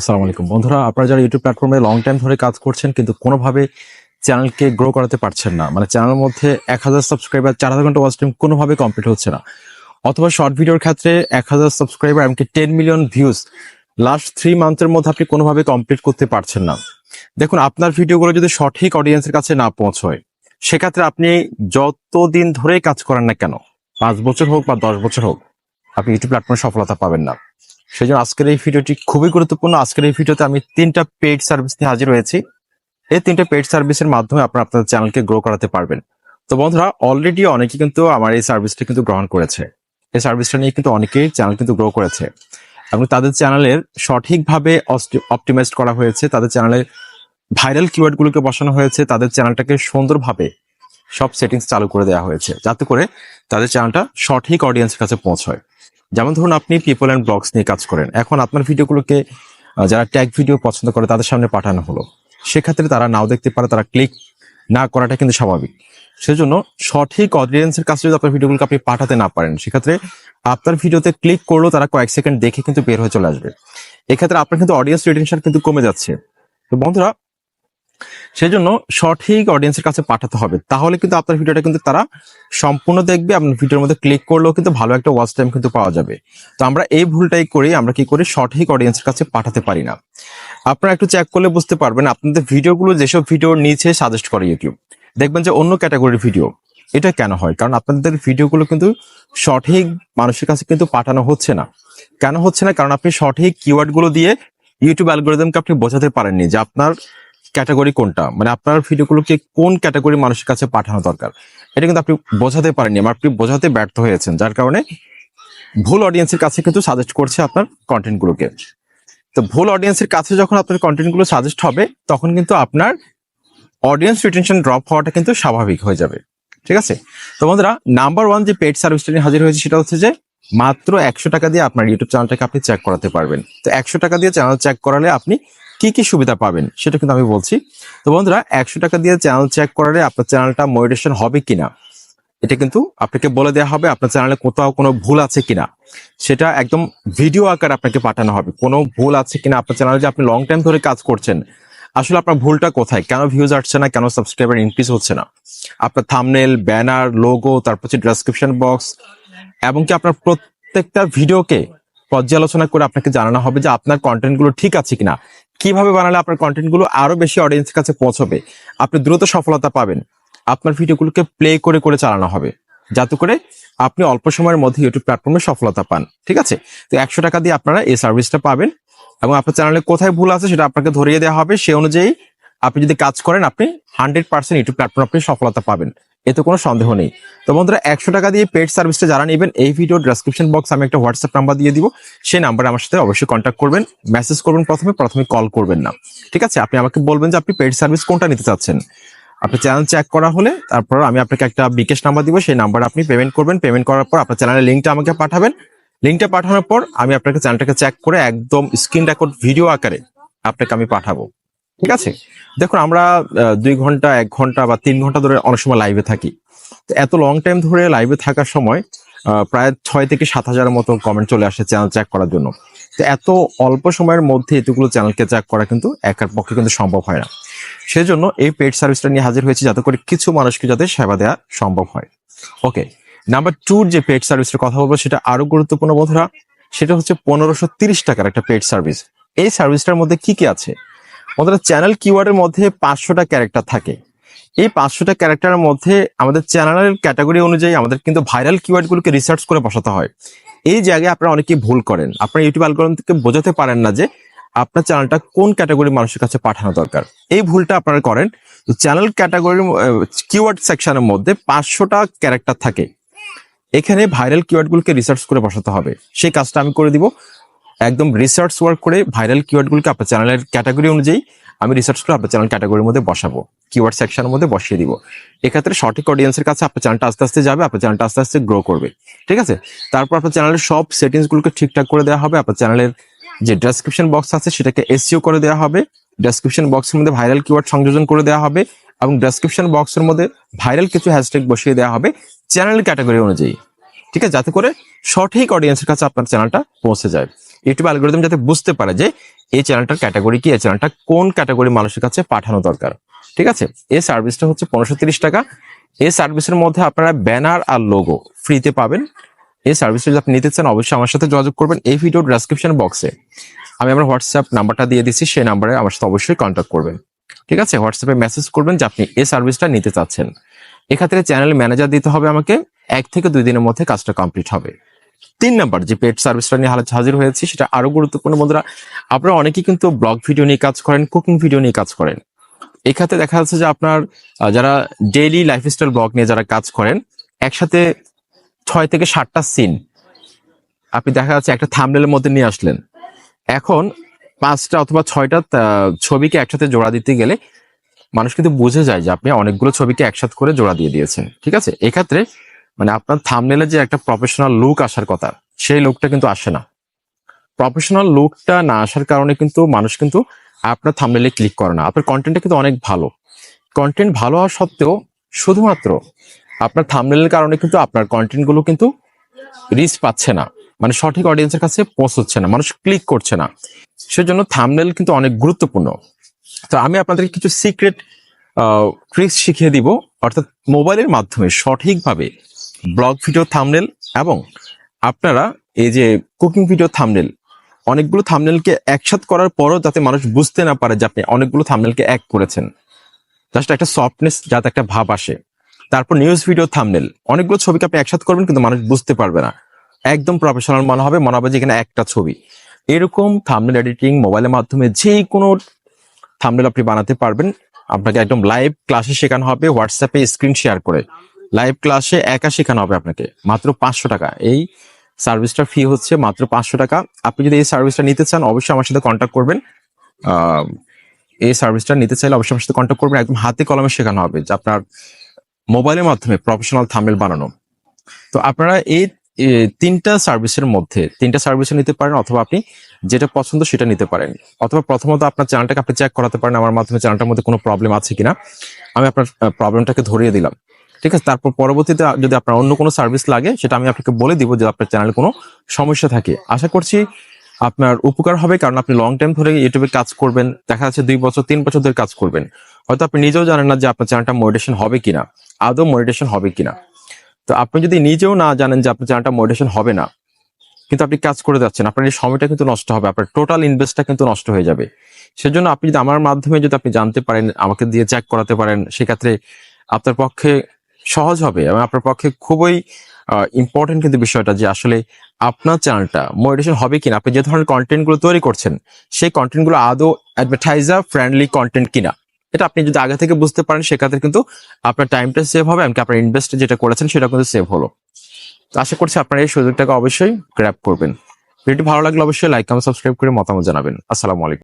আসসালামু আলাইকুম। বন্ধুরা, আপনারা যারা ইউটিউব প্ল্যাটফর্মে লং টাইম ধরে কাজ করছেন, কিন্তু কোনোভাবে চ্যানেলকে গ্রো করাতে পারছেন না মানে চ্যানেলের মধ্যে এক হাজার সাবস্ক্রাইবার চার হাজার ঘণ্টা ওয়াচ কোনোভাবে কমপ্লিট হচ্ছে না, অথবা শর্ট ভিডিওর ক্ষেত্রে এক হাজার সাবস্ক্রাইবার এমনকি ten million views last three মান্থের মধ্যে আপনি কোনোভাবে কমপ্লিট করতে পারছেন না। দেখুন, আপনার ভিডিওগুলো যদি সঠিক অডিয়েন্সের কাছে না পৌঁছয়, সেক্ষেত্রে আপনি যতদিন ধরে কাজ করেন না কেন, পাঁচ বছর হোক বা দশ বছর হোক, আপনি ইউটিউব প্ল্যাটফর্মে সফলতা পাবেন না। সেই জন্য আজকের এই ভিডিওটি খুবই গুরুত্বপূর্ণ। আজকের এই ভিডিওতে আমি তিনটা পেইড সার্ভিস নিয়ে হাজির হয়েছি। এই তিনটা পেড সার্ভিসের মাধ্যমে আপনারা আপনাদের চ্যানেলকে গ্রো করাতে পারবেন। তো বন্ধুরা অলরেডি অনেকে কিন্তু আমার এই সার্ভিসটা কিন্তু গ্রহণ করেছে। এই সার্ভিসটা নিয়ে কিন্তু অনেকেই চ্যানেল কিন্তু গ্রো করেছে। এবং তাদের চ্যানেলের সঠিকভাবে অপটিমাইজ করা হয়েছে। তাদের চ্যানেলের ভাইরাল কিওয়ার্ড গুলোকে বসানো হয়েছে। তাদের চ্যানেলটাকে সুন্দরভাবে সব সেটিংস চালু করে দেওয়া হয়েছে। যাতে করে তাদের চ্যানেলটা সঠিক অডিয়েন্সের কাছে পৌঁছয়। যেমন ধরুন আপনি পিপল অ্যান্ড ব্লগস নিয়ে কাজ করেন। এখন আপনার ভিডিওগুলোকে যারা ট্যাগ ভিডিও পছন্দ করে, তাদের সামনে পাঠানো হলো। সেক্ষেত্রে তারা নাও দেখতে পারে, তারা ক্লিক না করাটা কিন্তু স্বাভাবিক। সেজন্য সঠিক অডিয়েন্সের কাছে যদি আপনার ভিডিওগুলোকে আপনি পাঠাতে না পারেন, সেক্ষেত্রে আপনার ভিডিওতে ক্লিক করলেও তারা কয়েক সেকেন্ড দেখে কিন্তু বের হয়ে চলে আসবে। এক্ষেত্রে আপনার কিন্তু অডিয়েন্স রিটেনশন কিন্তু কমে যাচ্ছে। তো বন্ধুরা সেজন্য সঠিক অডিয়েন্সের কাছে পাঠাতে হবে। তাহলে কিন্তু আপনার ভিডিওটা কিন্তু তারা সম্পূর্ণ দেখবে, আপনার ভিডিওর মধ্যে ক্লিক করলেও কিন্তু ভালো একটা ওয়াচ টাইম কিন্তু পাওয়া যাবে। তো আমরা এই ভুলটাই করি, আমরা কি করি? সঠিক অডিয়েন্সের কাছে পাঠাতে পারি না। আপনারা একটু চেক করলে বুঝতে পারবেন, আপনাদের ভিডিওগুলো যেসব ভিডিওর নিচে সাজেস্ট করে ইউটিউব দেখবেন যে অন্য ক্যাটাগরির ভিডিও এটা কেন হয়? কারণ আপনাদের ভিডিওগুলো কিন্তু সঠিক মানুষের কাছে কিন্তু পাঠানো হচ্ছে না। কেন হচ্ছে না? কারণ আপনি সঠিক কিওয়ার্ডগুলো দিয়ে ইউটিউব অ্যালগোরিদমকে আপনি বোঝাতে পারেননি যে আপনার ক্যাটাগরি কোনটা? মানে আপনার ভিডিওগুলোকে কোন ক্যাটাগরি মানুষের কাছে পাঠানো দরকার? এটা কিন্তু আপনি বোঝাতে পারেননি বা আপনি বোঝাতে ব্যর্থ হয়েছেন, যার কারণে ভুল অডিয়েন্সের কাছে কিন্তু সাজেস্ট করছে আপনার কন্টেন্টগুলোকে তো ভুল অডিয়েন্সের কাছে যখন আপনার কন্টেন্টগুলো সাজেস্ট হবে, তখন কিন্তু আপনার অডিয়েন্স রিটেনশন ড্রপ হওয়াটা কিন্তু স্বাভাবিক হয়ে যাবে। ঠিক আছে? তো বন্ধুরা নাম্বার ওয়ান যে পেড সার্ভিসটা নিয়ে হাজির হয়েছে সেটা হচ্ছে যে, মাত্র একশো টাকা দিয়ে আপনার ইউটিউব চ্যানেলটাকে আপনি চেক করাতে পারবেন। তো একশো টাকা দিয়ে চ্যানেল চেক করালে আপনি কি কি সুবিধা পাবেন সেটা কিন্তু আমি বলছি। তো বন্ধুরা, একশো টাকা দিয়ে চ্যানেল চেক করালে আপনার চ্যানেলটা মনিটেশন হবে কিনা, এটা কিন্তু আপনাকে বলে দেওয়া হবে আপনার চ্যানেলে কোথাও কোনো ভুল আছে কিনা। সেটা একদম ভিডিও আকার আপনাকে পাঠানো হবে। কোনো ভুল আছে কিনা? আপনার চ্যানেলে যে আপনি লং টাইম ধরে কাজ করছেন, আসলে আপনার ভুলটা কোথায়? কেন ভিউজ আসছে না? কেন সাবস্ক্রাইবার ইনক্রিজ হচ্ছে না? আপনার থামনেল ব্যানার লোগো তারপর হচ্ছে ডেসক্রিপশন বক্স এবং কি আপনার প্রত্যেকটা ভিডিওকে পর্যালোচনা করে আপনাকে জানানো হবে যে আপনার কন্টেন্টগুলো ঠিক আছে কিনা? কীভাবে বানালে আপনার কন্টেন্টগুলো আরও বেশি অডিয়েন্সের কাছে পৌঁছবে? আপনি দ্রুত সফলতা পাবেন। আপনার ভিডিওগুলোকে প্লে করে করে চালানো হবে। যাতে করে আপনি অল্প সময়ের মধ্যে ইউটিউব প্ল্যাটফর্মে সফলতা পান। ঠিক আছে? তো একশো টাকা দিয়ে আপনারা এই সার্ভিসটা পাবেন এবং আপনার চ্যানেলে কোথায় ভুল আছে সেটা আপনাকে ধরিয়ে দেওয়া হবে। সে অনুযায়ী আপনি যদি কাজ করেন, আপনি হান্ড্রেড পার্সেন্ট ইউটিউব প্ল্যাটফর্ম আপনি সফলতা পাবেন। এতে কোনো সন্দেহ নেই। তো বন্ধুরা, একশো টাকা দিয়ে পেড সার্ভিসটা যারা নেবেন, এই ভিডিও ডেসক্রিপশন বক্স আমি একটা হোয়াটসঅ্যাপ নাম্বার দিয়ে দিব। সেই নাম্বারে আমার সাথে অবশ্যই কন্ট্যাক্ট করবেন মেসেজ করবেন প্রথমে প্রথমে কল করবেন না। ঠিক আছে? আপনি আমাকে বলবেন যে আপনি পেড সার্ভিস কোনটা নিতে চাচ্ছেন। আপনি চ্যানেল চেক করা হলে তারপর আমি আপনাকে একটা বিকেশ নাম্বার দিব, সেই নাম্বারে আপনি পেমেন্ট করবেন। পেমেন্ট করার পর আপনার চ্যানেলের লিঙ্কটা আমাকে পাঠাবেন। লিঙ্কটা পাঠানোর পর আমি আপনাকে চ্যানেলটাকে চেক করে একদম স্ক্রিন রেকর্ড ভিডিও আকারে আপনাকে আমি পাঠাবো। ঠিক আছে? দেখুন, আমরা দুই ঘণ্টা, এক ঘণ্টা বা তিন ঘণ্টা ধরে অনেক সময় লাইভে থাকি। তো এত লং টাইম ধরে লাইভে থাকার সময় প্রায় ছয় থেকে সাত হাজারের মতো কমেন্ট চলে আসে চ্যানেল চেক করার জন্য। তো এত অল্প সময়ের মধ্যে এতগুলো চ্যানেলকে চেক করা কিন্তু একার পক্ষে কিন্তু সম্ভব হয় না। সেজন্য এই পেড সার্ভিসটা নিয়ে হাজির হয়েছে যাতে করে কিছু মানুষকে যাতে সেবা দেওয়া সম্ভব হয়। ওকে নাম্বার টুর যে পেড সার্ভিসের কথা বলব, সেটা আরও গুরুত্বপূর্ণ বন্ধুরা, সেটা হচ্ছে পনেরোশো তিরিশ টাকার একটা পেড সার্ভিস এই সার্ভিসটার মধ্যে কি কি আছে? বন্ধুরা চ্যানেল কিওয়ার্ডের মধ্যে পাঁচশোটা ক্যারেক্টার থাকে। এই পাঁচশোটা ক্যারেক্টারের মধ্যে আমাদের চ্যানেলের ক্যাটাগরি অনুযায়ী আমাদের কিন্তু ভাইরাল কিওয়ার্ডগুলোকে রিসার্চ করে বসাতে হয়। এই জায়গায় আপনারা অনেকেই ভুল করেন। আপনার ইউটিউব অ্যালগোরিদম থেকে বোঝাতে পারেন না যে আপনার চ্যানেলটা কোন ক্যাটাগরির মানুষের কাছে পাঠানো দরকার। এই ভুলটা আপনারা করেন। চ্যানেল ক্যাটাগরির কিওয়ার্ড সেকশনের মধ্যে পাঁচশোটা ক্যারেক্টার থাকে। এখানে ভাইরাল কিওয়ার্ডগুলোকে রিসার্চ করে বসাতে হবে। সেই কাজটা আমি করে দিব। একদম রিসার্চ ওয়ার্ক করে ভাইরাল কিওয়ার্ডগুলোকে আপনার চ্যানেলের ক্যাটাগরি অনুযায়ী আমি রিসার্চ করে আপনার চ্যানেল ক্যাটাগরির মধ্যে বসাবো কিওয়ার্ড সেকশনের মধ্যে বসিয়ে দিব। এক্ষেত্রে সঠিক অডিয়েন্সের কাছে আপনার চ্যানেলটা আস্তে আস্তে যাবে আপনার চ্যানেলটা আস্তে আস্তে গ্রো করবে, ঠিক আছে? তারপর আপনার চ্যানেলের সব সেটিংস গুলোকে ঠিকঠাক করে দেওয়া হবে আপনার চ্যানেলের যে ডেসক্রিপশন বক্স আছে সেটাকে এসিও করে দেওয়া হবে ডেসক্রিপশন বক্সের মধ্যে ভাইরাল কিওয়ার্ড সংযোজন করে দেওয়া হবে এবং ডেসক্রিপশন বক্সের মধ্যে ভাইরাল কিছু হ্যাশট্যাগ বসিয়ে দেওয়া হবে চ্যানেল ক্যাটাগরি অনুযায়ী, ঠিক আছে? যাতে করে সঠিক অডিয়েন্সের কাছে আপনার চ্যানেলটা পৌঁছে যায়। ইউটিউব অ্যালগোরিদম যাতে বুঝতে পারে যে এই চ্যানেলটার ক্যাটাগরি কি, এই চ্যানেলটা কোন ক্যাটাগরি মানুষের কাছে পাঠানো দরকার। ঠিক আছে? এই সার্ভিসটা হচ্ছে পনেরোশো টাকা। এই সার্ভিসের মধ্যে আপনারা ব্যানার আর লোগো ফ্রিতে পাবেন। এই সার্ভিসটা যদি আপনি নিতে চান, অবশ্যই আমার সাথে যোগাযোগ করবেন। এই ভিডিওর ডেসক্রিপশন বক্সে আমি আমার হোয়াটসঅ্যাপ নাম্বারটা দিয়ে দিচ্ছি সেই নাম্বারে আমার সাথে অবশ্যই কন্ট্যাক্ট করবেন। ঠিক আছে? হোয়াটসঅ্যাপে মেসেজ করবেন যে আপনি এই সার্ভিসটা নিতে চাচ্ছেন। এক্ষেত্রে চ্যানেল ম্যানেজার দিতে হবে আমাকে। এক থেকে দুই দিনের মধ্যে কাজটা কমপ্লিট হবে। তিন নাম্বার যে পেড সার্ভিসটা নিয়ে হাজির হয়েছি, সেটা আরও গুরুত্বপূর্ণ বন্ধুরা। আপনারা অনেকেই কিন্তু ব্লগ ভিডিও নিয়ে কাজ করেন কুকিং ভিডিও নিয়ে কাজ করেন। এই ক্ষেত্রে দেখা যাচ্ছে যে আপনার যারা ডেইলি লাইফস্টাইল ব্লগ নিয়ে যারা কাজ করেন, একসাথে ছয় থেকে সাতটা সিন আপনি দেখা যাচ্ছে একটা থামনেলের মধ্যে নিয়ে আসলেন। এখন পাঁচটা অথবা ছয়টা ছবিকে একসাথে জোড়া দিতে গেলে মানুষ কিন্তু বুঝে যায় যে আপনি অনেকগুলো ছবিকে একসাথে করে জোড়া দিয়ে দিয়েছেন। ঠিক আছে? এক্ষেত্রে মানে আপনার থামনেলে যে একটা প্রফেশনাল লুক আসার কথা, সেই লুকটা কিন্তু আসে না। প্রফেশনাল লুকটা না আসার কারণে কিন্তু মানুষ কিন্তু আপনার থামনেলে ক্লিক করে না। আপনার কন্টেন্টটা কিন্তু অনেক ভালো। কন্টেন্ট ভালো হওয়া সত্ত্বেও শুধুমাত্র আপনার থামনেলের কারণে কিন্তু আপনার কন্টেন্টগুলো কিন্তু রিচ পাচ্ছে না। মানে সঠিক অডিয়েন্সের কাছে পৌঁছচ্ছে না। মানুষ ক্লিক করছে না। সেজন্য থামনেল কিন্তু অনেক গুরুত্বপূর্ণ। তো আমি আপনাদেরকে কিছু সিক্রেট ট্রিক্স শিখিয়ে দিব। অর্থাৎ মোবাইলের মাধ্যমে সঠিকভাবে ব্লগ ভিডিও থামনেল এবং আপনারা এই যে কুকিং ভিডিও থামনেল অনেকগুলো থামনেলকে একসাথ করার পরও যাতে মানুষ বুঝতে না পারে যে আপনি অনেকগুলো থামনেলকে এক করেছেন। জাস্ট একটা সফটনেস যাতে একটা ভাব আসে। তারপর নিউজ ভিডিও থামনেল অনেকগুলো ছবিকে আপনি একসাথে করবেন কিন্তু মানুষ বুঝতে পারবে না। একদম প্রফেশনাল মনে হবে মনে হবে যে এখানে একটা ছবি। এরকম থামনেল এডিটিং মোবাইলের মাধ্যমে যে কোনো থামনেল আপনি বানাতে পারবেন। আপনাকে একদম লাইভ ক্লাসে শেখানো হবে হোয়াটসঅ্যাপে স্ক্রিন শেয়ার করে। লাইভ ক্লাসে একা শেখানো হবে আপনাকে, মাত্র পাঁচশো টাকা। এই সার্ভিসটার ফি হচ্ছে মাত্র পাঁচশো টাকা। আপনি যদি এই সার্ভিসটা নিতে চান, অবশ্যই আমার সাথে কন্ট্যাক্ট করবেন। এই সার্ভিসটা নিতে চাইলে অবশ্যই আমার সাথে কন্ট্যাক্ট করবেন। একদম হাতে কলমে শেখানো হবে যে আপনার মোবাইলের মাধ্যমে প্রফেশনাল থামেল বানানো। তো আপনারা এই তিনটা সার্ভিসের মধ্যে, তিনটা সার্ভিসে নিতে পারেন অথবা আপনি যেটা পছন্দ সেটা নিতে পারেন। অথবা প্রথমত আপনার চ্যানেলটাকে আপনি চেক করাতে পারেন। আমার মাধ্যমে চ্যানেলটার মধ্যে কোনো প্রবলেম আছে কিনা। আমি আপনার প্রবলেমটাকে ধরিয়ে দিলাম। ঠিক আছে? তারপর পরবর্তীতে যদি আপনার অন্য কোনো সার্ভিস লাগে, সেটা আমি আপনাকে বলে দিব যে আপনার চ্যানেলে কোনো সমস্যা থাকে। আশা করছি আপনার উপকার হবে, কারণ আপনি লং টাইম ধরে ইউটিউবে কাজ করবেন। দেখা যাচ্ছে দুই বছর, তিন বছর ধরে কাজ করবেন। হয়তো আপনি নিজেও জানেন না যে আপনার চ্যানেলটা মনিটেশন হবে কিনা, আদৌ মনিটেশন হবে কিনা। তো আপনি যদি নিজেও না জানেন যে আপনার চ্যানেলটা মনিটেশন হবে না, কিন্তু আপনি কাজ করে যাচ্ছেন, আপনার এই সময়টা কিন্তু নষ্ট হবে, আপনার টোটাল ইনভেস্টটা কিন্তু নষ্ট হয়ে যাবে। সেজন্য আপনি যদি আমার মাধ্যমে যদি আপনি জানতে পারেন, আমাকে দিয়ে চেক করাতে পারেন, সেক্ষেত্রে আপনার পক্ষে সহজ হবে। এবং আপনার পক্ষে খুবই ইম্পর্টেন্ট কিন্তু বিষয়টা যে আসলে আপনার চ্যানেলটা মোটিভেশন হবে কিনা, আপনি যে ধরনের কন্টেন্টগুলো তৈরি করছেন, সেই কন্টেন্টগুলো আদৌ অ্যাডভার্টাইজার ফ্রেন্ডলি কন্টেন্ট কিনা, এটা আপনি যদি আগে থেকে বুঝতে পারেন, সেক্ষেত্রে কিন্তু আপনার টাইমটা সেভ হবে, এমনকি আপনার ইনভেস্ট যেটা করেছেন, সেটা কিন্তু সেভ হলো। তো আশা করছি আপনারা এই সুযোগটাকে অবশ্যই গ্র্যাপ করবেন। ভিডিওটি ভালো লাগলে অবশ্যই লাইক কমেন্ট সাবস্ক্রাইব করে মতামত জানাবেন। আসসালামু আলাইকুম।